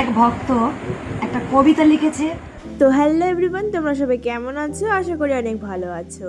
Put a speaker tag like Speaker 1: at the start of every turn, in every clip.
Speaker 1: এক ভক্ত একটা কবিতা লিখেছে।
Speaker 2: তো হ্যালো এভরিওয়ান, তোমরা সবাই কেমন আছো? আশা করি অনেক ভালো আছো।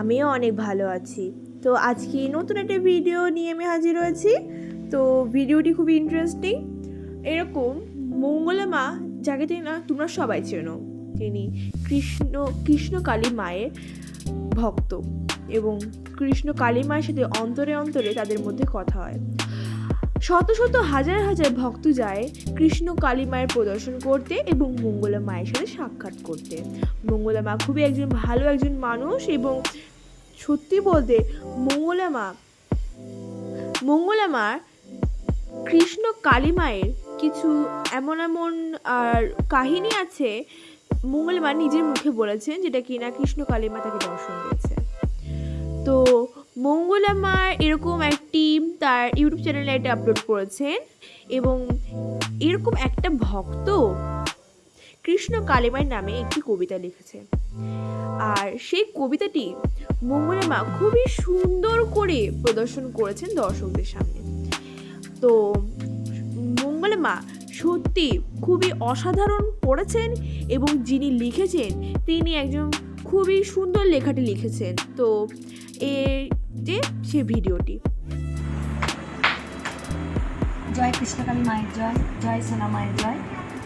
Speaker 2: আমিও অনেক ভালো আছি। তো আজকে নতুন একটা ভিডিও নিয়ে আমি হাজির হয়েছি। তো ভিডিওটি খুবই ইন্টারেস্টিং এরকম মঙ্গলা মা, যাকে তিনি না, তোমরা সবাই চেনো তিনি কৃষ্ণ কৃষ্ণ কালী মায়ের ভক্ত এবং কৃষ্ণ কালী মায়ের সাথে অন্তরে অন্তরে তাদের মধ্যে কথা হয়। শত শত হাজার হাজার ভক্ত যায় কৃষ্ণ কালী মায়ের প্রদর্শন করতে এবং মঙ্গলা মায়ের সাথে সাক্ষাৎ করতে। মঙ্গলা মা খুবই একজন ভালো একজন মানুষ এবং সত্যি বলতে মঙ্গলা মা, মঙ্গলা মার কৃষ্ণ কালী মায়ের কিছু এমন এমন, আর কাহিনী আছে মঙ্গলা মা নিজের মুখে বলেছেন যেটা কিনা কৃষ্ণ কালী মা তাকে দর্শন দিয়েছে। তো মঙ্গলা মা এরকম একটি তার ইউটিউব চ্যানেলে একটা আপলোড করেছেন এবং এরকম একটা ভক্ত কৃষ্ণ কালিমার নামে একটি কবিতা লিখেছে আর সেই কবিতাটি মঙ্গলা মা খুবই সুন্দর করে প্রদর্শন করেছেন দর্শকদের সামনে। তো মঙ্গলা মা সত্যি খুবই অসাধারণ পড়েছেন এবং যিনি লিখেছেন, তিনি একজন খুবই সুন্দর লেখাটি লিখেছেন। তো এর যে সে ভিডিওটি।
Speaker 1: জয় কৃষ্ণকালী মায়ের জয় জয় সোনা মায়ের জয়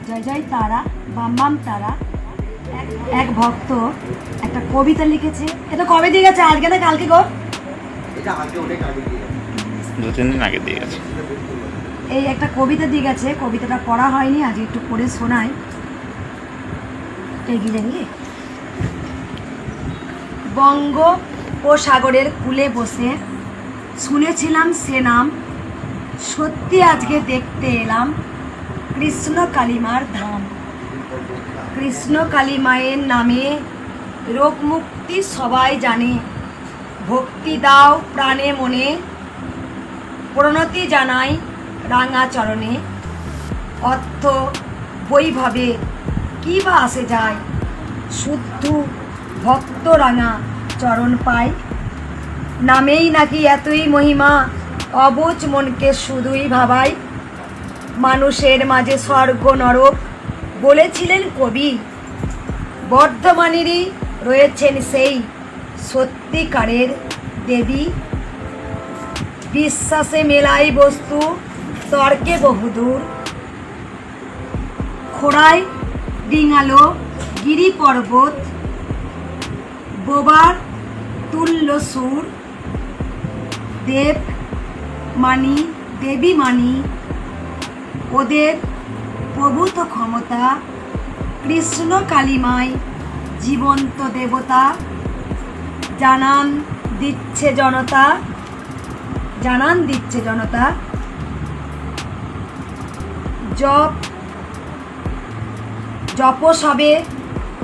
Speaker 1: জয় জয় তারা বাম বাম তারা। এক- ভক্ত একটা কবিতা লিখেছে। এটা কবে দিয়ে গেছে? আজকে না কালকে গো।
Speaker 3: দু তিন দিন আগে দিয়ে গেছে।
Speaker 1: এই একটা কবিতা দিয়ে গেছে। কবিতাটা পড়া হয়নি আজ একটু পড়ে শোনাই। এগিয়ে জানিয়ে বঙ্গ ও সাগরের কূলে বসে শুনেছিলাম সে নাম। সত্যি আজকে দেখতে এলাম কৃষ্ণ কালিমার ধাম। কৃষ্ণ কালী মায়ের নামে রোগ মুক্তি সবাই জানে। ভক্তি দাও প্রাণে মনে। প্রণতি জানাই রাঙা চরণে। অর্থ বৈভাবে, কি বা আসে যায়? শুদ্ধ ভক্ত রাঙা। চরণ পায়। নামেই নাকি এতই মহিমা, অবুজ মনকে শুধুই ভাবায়। মানুষের মাঝে স্বর্গ নরক, বলেছিলেন কবি। বর্ধমানেরই রয়েছেন সেই সত্যিকারের দেবী। বিশ্বাসে মেলাই বস্তু, তর্কে বহুদূর। খোড়ায় ডিঙালো গিরি পর্বত বোবার তুল্য সুর, দেব মানি, দেবী মানি, ওদের প্রভূত ক্ষমতা, কৃষ্ণ কালিমায় জীবন্ত দেবতা, জানান দিচ্ছে জনতা, জানান দিচ্ছে জনতা, জপ, জপসবে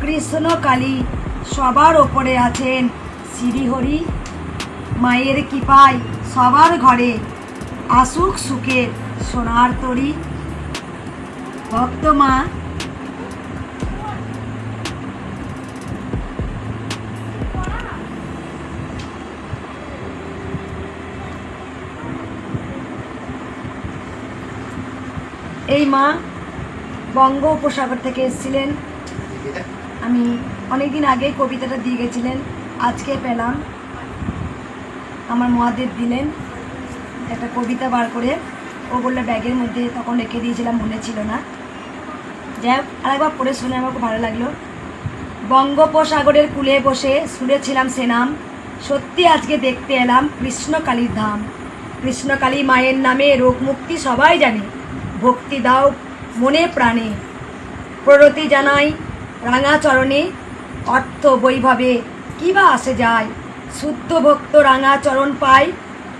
Speaker 1: কৃষ্ণ কালী সবার ওপরে আছেন। শ্রীহরি, মায়ের কৃপায় সবার ঘরে আসুক সুখের সোনার তরি। ভক্ত মা, এই মা বঙ্গ উপসাগর থেকে এসেছিলেন। আমি অনেকদিন আগে কবিতাটা দিয়ে গেছিলেন। আজকে পেলাম আমার মহাদেব দিলেন একটা কবিতা বার করে। ও বলল, ব্যাগের মধ্যে তখন রেখে দিয়েছিলাম, মনে ছিল না। যাই হোক, আরেকবার পড়ে শুনে আমার খুব ভালো লাগল। বঙ্গোপসাগরের কূলে বসে শুনেছিলাম সে নাম। সত্যি আজকে দেখতে এলাম কৃষ্ণকালীর ধাম। কৃষ্ণকালী মায়ের নামে রোগ মুক্তি সবাই জানে। ভক্তি দাও মনে প্রাণে। প্ররতি জানাই রাঙা চরণে অর্থ বৈভাবে। কী বা আসে যায়? শুদ্ধ ভক্ত রাঙা চরণ পায়?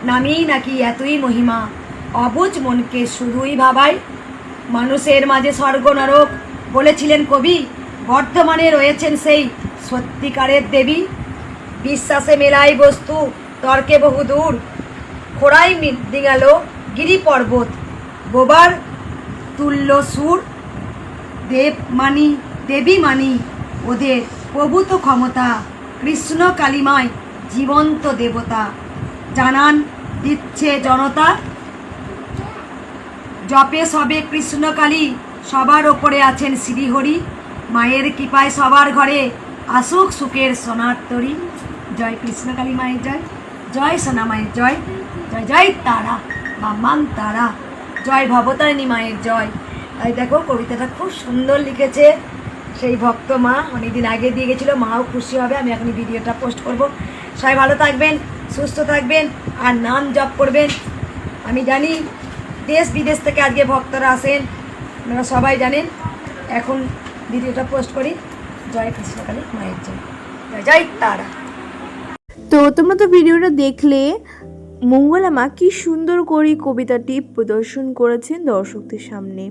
Speaker 1: নামেই নাকি এতই মহিমা? অবুজ মনকে শুধুই ভাবায়? মানুষের মাঝে স্বর্গ নরক, বলেছিলেন কবি, বর্ধমানে রয়েছেন সেই সত্যিকারের দেবী। বিশ্বাসে মেলাই বস্তু, তর্কে বহুদূর খোড়াই দিঙাল গিরি পর্বত বোবার তুল্য সুর। দেব মানি, দেবী মানি, ওদের প্রভূত ক্ষমতা। কৃষ্ণ কালিমায় জীবন্ত দেবতা। জানান, দিচ্ছে জনতা। জপে সবে কৃষ্ণকালী সবার ওপরে আছেন শ্রীহরি। মায়ের কৃপায় সবার ঘরে আসুক সুখের সোনার তরী জয় কৃষ্ণকালী মায়ের জয় জয় সোনা মায়ের জয় জয় জয় তারা বা মান তারা। জয় ভবতারিণী মায়ের জয়। তাই দেখো, কবিতাটা খুব সুন্দর লিখেছে। সেই ভক্ত মা অনেকদিন আগে দিয়ে গেছিল, মাও খুশি হবে, আমি এখন ভিডিওটা পোস্ট করব। সবাই ভালো থাকবেন, সুস্থ থাকবেন, আর নাম জপ করবেন। আমি জানি দেশ বিদেশ থেকে আজকে ভক্তরা আসেন, আপনারা সবাই জানেন। এখন ভিডিওটা পোস্ট করি। জয় কৃষ্ণকালী মায়ের জন্য জয় তারা।
Speaker 2: তো তোমরা তো ভিডিওটা দেখলে, মঙ্গলা মা কি সুন্দর করে কবিতাটি প্রদর্শন করেছেন দর্শকদের সামনে।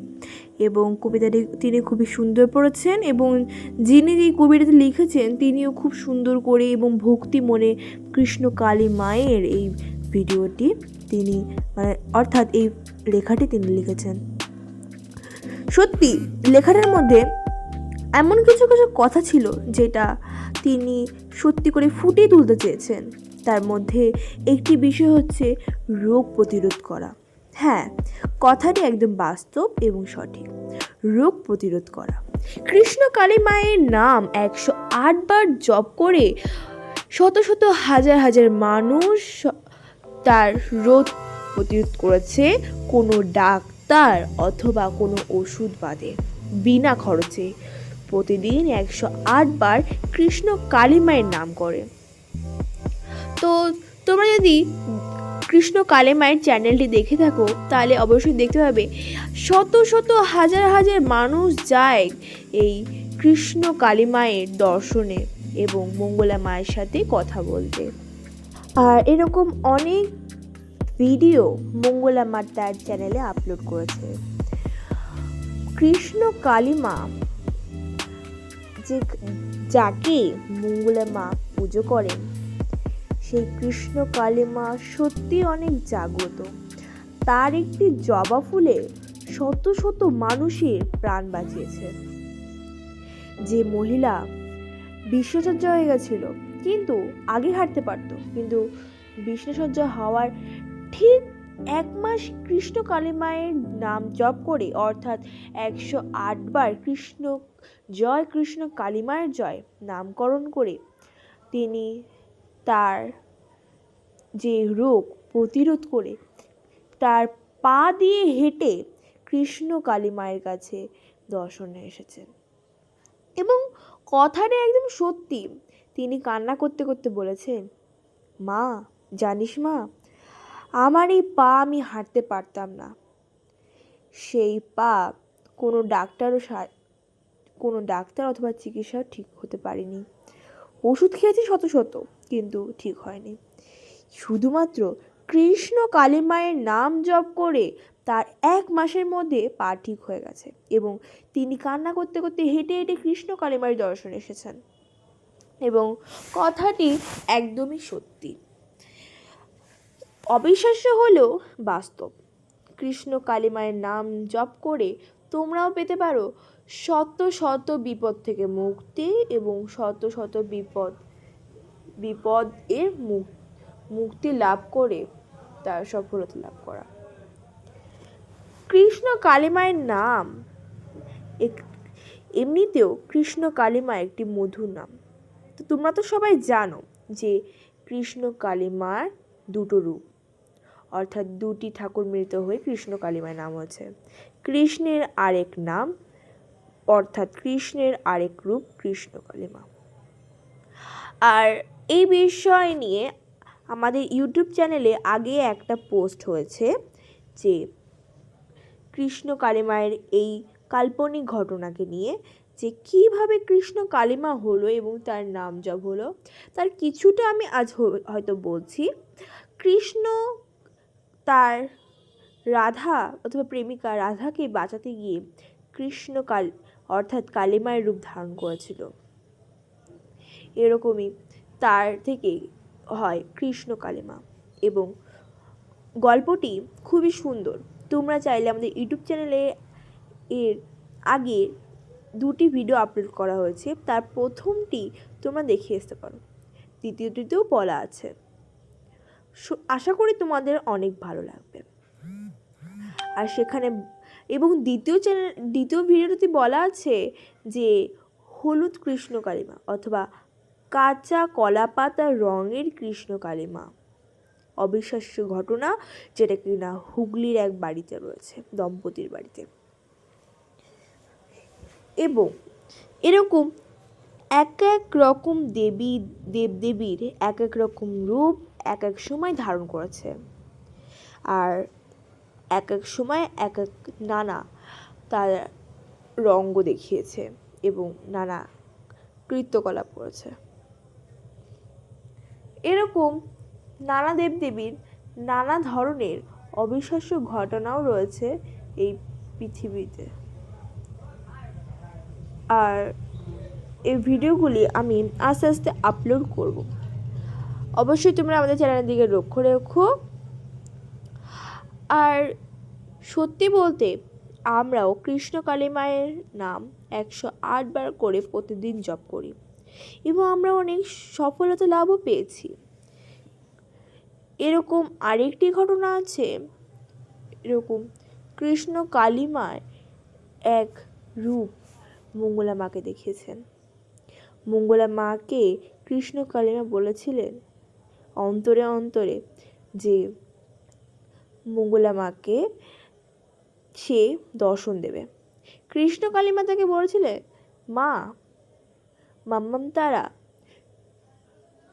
Speaker 2: এবং কবিতাটি তিনি খুবই সুন্দর পড়েছেন এবং যিনি এই কবিতাটি লিখেছেন তিনিও খুব সুন্দর করে এবং ভক্তি মনে কৃষ্ণ কালী মায়ের এই ভিডিওটি তিনি মানে অর্থাৎ এই লেখাটি তিনি লিখেছেন। সত্যি, লেখাটার মধ্যে এমন কিছু কিছু কথা ছিল যেটা তিনি সত্যি করে ফুটিয়ে তুলতে চেয়েছেন। তার মধ্যে একটি বিষয় হচ্ছে রোগ প্রতিরোধ করা। হ্যাঁ কথাটি একদম বাস্তব এবং সঠিক। রোগ প্রতিরোধ করা। কৃষ্ণ কালী মায়ের নাম একশো আট বার জপ করে শত শত হাজার হাজার মানুষ তার রোগ প্রতিরোধ করেছে কোনো ডাক্তার অথবা কোনো ওষুধ বাদে। বিনা খরচে প্রতিদিন একশো বার কৃষ্ণ কালী মায়ের নাম করে। তো তোমরা যদি কৃষ্ণ কালী মায়ের চ্যানেলটি দেখে থাকো, তাহলে অবশ্যই দেখতে পাবে। শত শত হাজার হাজার মানুষ যায় এই কৃষ্ণ কালী মায়ের দর্শনে এবং মঙ্গলা মায়ের সাথে কথা বলতে। আর এরকম অনেক ভিডিও মঙ্গলা মা তার চ্যানেলে আপলোড করেছে। কৃষ্ণ কালী মা যে, যাকে মঙ্গলা মা পুজো করেন সেই কৃষ্ণ কালী মা সত্যি অনেক জাগ্রত। তার একটি জবা ফুলে শত শত মানুষের প্রাণ বাঁচিয়েছে। যে মহিলা বিশ্বসজ্জা হয়ে গেছিল, কিন্তু আগে হাঁটতে পারতো। কিন্তু বিষ্ণুসজ্জা হওয়ার ঠিক এক মাস কৃষ্ণ কালী মায়ের নাম জপ করে, অর্থাৎ একশো আটবার কৃষ্ণ, জয় কৃষ্ণ কালী মায়ের জয় নামকরণ করে, তিনি তার যে রোগ প্রতিরোধ করে তার পা দিয়ে হেঁটে কৃষ্ণ কালী মায়ের কাছে দর্শনে এসেছেন। এবং কথাটা একদম সত্যি। তিনি কান্না করতে করতে বলেছেন, মা, জানিস মা, আমার এই পা আমি হাঁটতে পারতাম না। সেই পা কোনো ডাক্তারও কোনো ডাক্তার অথবা চিকিৎসা ঠিক হতে পারেনি। ওষুধ খেয়েছি শত শত। কিন্তু ঠিক হয়নি। শুধুমাত্র কৃষ্ণ কালী মায়ের নাম জপ করে তার এক মাসের মধ্যে পা ঠিক হয়ে গেছে এবং তিনি কান্না করতে করতে হেঁটে হেঁটে কৃষ্ণ কালী মায়ের দর্শন এসেছেন। এবং কথাটি একদমই সত্যি। অবিশ্বাস্য হলেও বাস্তব। কৃষ্ণ কালী মায়ের নাম জপ করে তোমরাও পেতে পারো শত শত বিপদ থেকে মুক্তি এবং শত শত বিপদ বিপদ এর মুক- মুক্তি লাভ করে তার সফলতা লাভ করা। কৃষ্ণ কালী মায়ের নাম এমনিতেও কৃষ্ণ কালী মা একটি মধুর নাম। তো তোমরা তো সবাই জানো যে কৃষ্ণ কালী মার দুটো রূপ, অর্থাৎ দুটি ঠাকুর মিলিত হয়ে কৃষ্ণ কালী মায়ের নাম হচ্ছে কৃষ্ণের আরেক নাম, অর্থাৎ কৃষ্ণের আরেক রূপ কৃষ্ণ কালী মা আর এই বিষয় নিয়ে আমাদের ইউটিউব চ্যানেলে আগে একটা পোস্ট হয়েছে যে কৃষ্ণ কালিমায়ের এই কাল্পনিক ঘটনাকে নিয়ে, যে কীভাবে কৃষ্ণ কালিমা হলো এবং তার নাম জপ হলো, তার কিছুটা আমি আজ হয়তো বলছি। কৃষ্ণ তার রাধা অথবা প্রেমিকা রাধাকে বাঁচাতে গিয়ে কৃষ্ণ কাল, অর্থাৎ কালিমায়ের রূপ ধারণ করেছিল। এরকমই তার থেকে হয় কৃষ্ণ কালিমা এবং গল্পটি খুবই সুন্দর। তোমরা চাইলে আমাদের ইউটিউব চ্যানেলে এর আগে দুটি ভিডিও আপলোড করা হয়েছে। তার প্রথমটি তোমরা দেখে আসতে পারো। দ্বিতীয়টিতেও বলা আছে আশা করি তোমাদের অনেক ভালো লাগবে। আর সেখানে, এবং দ্বিতীয় চ্যানেল, দ্বিতীয় ভিডিওতে বলা আছে যে, হলুদ কৃষ্ণ কালিমা অথবা কাঁচা কলা পাতা রঙের কৃষ্ণ কালিমা। অবিশ্বাস্য ঘটনা যেটা কিনা হুগলির এক বাড়িতে রয়েছে, দম্পতির বাড়িতে। এবং এরকম এক এক রকম দেবী, দেবদেবীর এক এক রকম রূপ এক এক সময় ধারণ করেছে। আর এক এক সময় এক এক নানা তার রঙ্গ দেখিয়েছে এবং নানা কৃত্যকলাপ করেছে। এরকম নানা দেবদেবীর নানা ধরনের অবিশ্বাস্য ঘটনাও রয়েছে এই পৃথিবীতে। আর এই ভিডিওগুলি আমি আস্তে আস্তে আপলোড করব। অবশ্যই তোমরা আমাদের চ্যানেলের দিকে লক্ষ্য রেখো। আর সত্যি বলতে আমরাও কৃষ্ণ কালী মায়ের নাম একশো আট বার করে প্রতিদিন জপ করি। এবং আমরা অনেক সফলতা লাভও পেয়েছি। এরকম আরেকটি ঘটনা আছে, এরকম কৃষ্ণ কালী মার এক রূপ মঙ্গলা মাকে দেখিয়েছেন। মঙ্গলা মাকে কৃষ্ণ কালিমা বলেছিলেন অন্তরে অন্তরে যে মঙ্গলা মাকে সে দর্শন দেবে। কৃষ্ণ কালিমা তাকে বলেছিলেন, মা মাম্মাম তারা,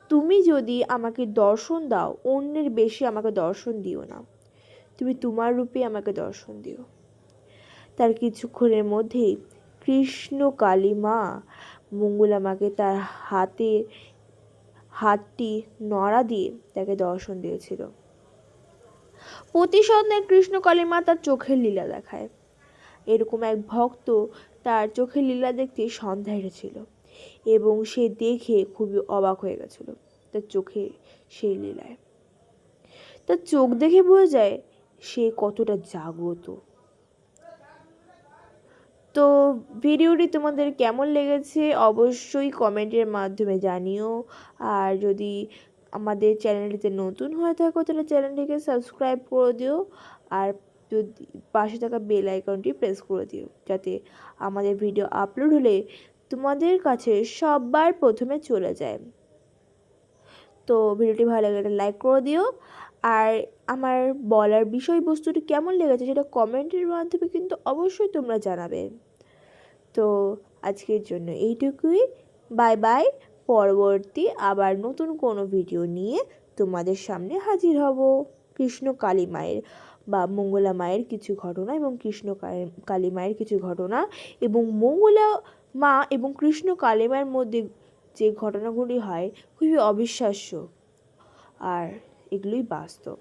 Speaker 2: তুমি যদি আমাকে দর্শন দাও, অন্যের বেশি আমাকে দর্শন দিও না। তুমি তোমার রূপে আমাকে দর্শন দিও। তার কিছুক্ষণের মধ্যেই কৃষ্ণ কালী মা মঙ্গলা মাকে তার হাতে, হাতটি নড়া দিয়ে তাকে দর্শন দিয়েছিল। প্রতি সন্ধ্যায় কৃষ্ণ কালী মা তার চোখের লীলা দেখায়। এরকম এক ভক্ত তার চোখের লীলা দেখতে সন্ধ্যা এসেছিল। এবং সে দেখে খুবই অবাক হয়ে গেছিল তার চোখে সেই লীলায়। তার চোখ দেখে বোঝা যায় সে কতটা জাগ্রত। তো ভিডিওটি তোমাদের কেমন লেগেছে অবশ্যই কমেন্টের মাধ্যমে জানিও। আর যদি আমাদের চ্যানেলটিতে নতুন হয়ে থাকো তাহলে চ্যানেলটিকে সাবস্ক্রাইব করে দিও। আর যদি পাশে থাকা বেল আইকনটি প্রেস করে দিও, যাতে আমাদের ভিডিও আপলোড হলে তোমাদের কাছে সববার প্রথমে চলে যায়। তো ভিডিওটি ভালো লাগলে লাইক করে দিও। আর আমার বলার বিষয়বস্তুটি কেমন লেগেছে সেটা কমেন্টের মাধ্যমে কিন্তু অবশ্যই তোমরা জানাবে। তো আজকের জন্য এইটুকুই। বাই বাই পরবর্তী আবার নতুন কোনো ভিডিও নিয়ে তোমাদের সামনে হাজির হব। কৃষ্ণ কালী মায়ের বা মঙ্গলা মায়ের কিছু ঘটনা এবং কৃষ্ণ কালী মায়ের কিছু ঘটনা এবং মঙ্গলা মা এবং কৃষ্ণ কালেমার মধ্যে যে ঘটনাগুলি হয় খুবই অবিশ্বাস্য। আর এগুলোই বাস্তব।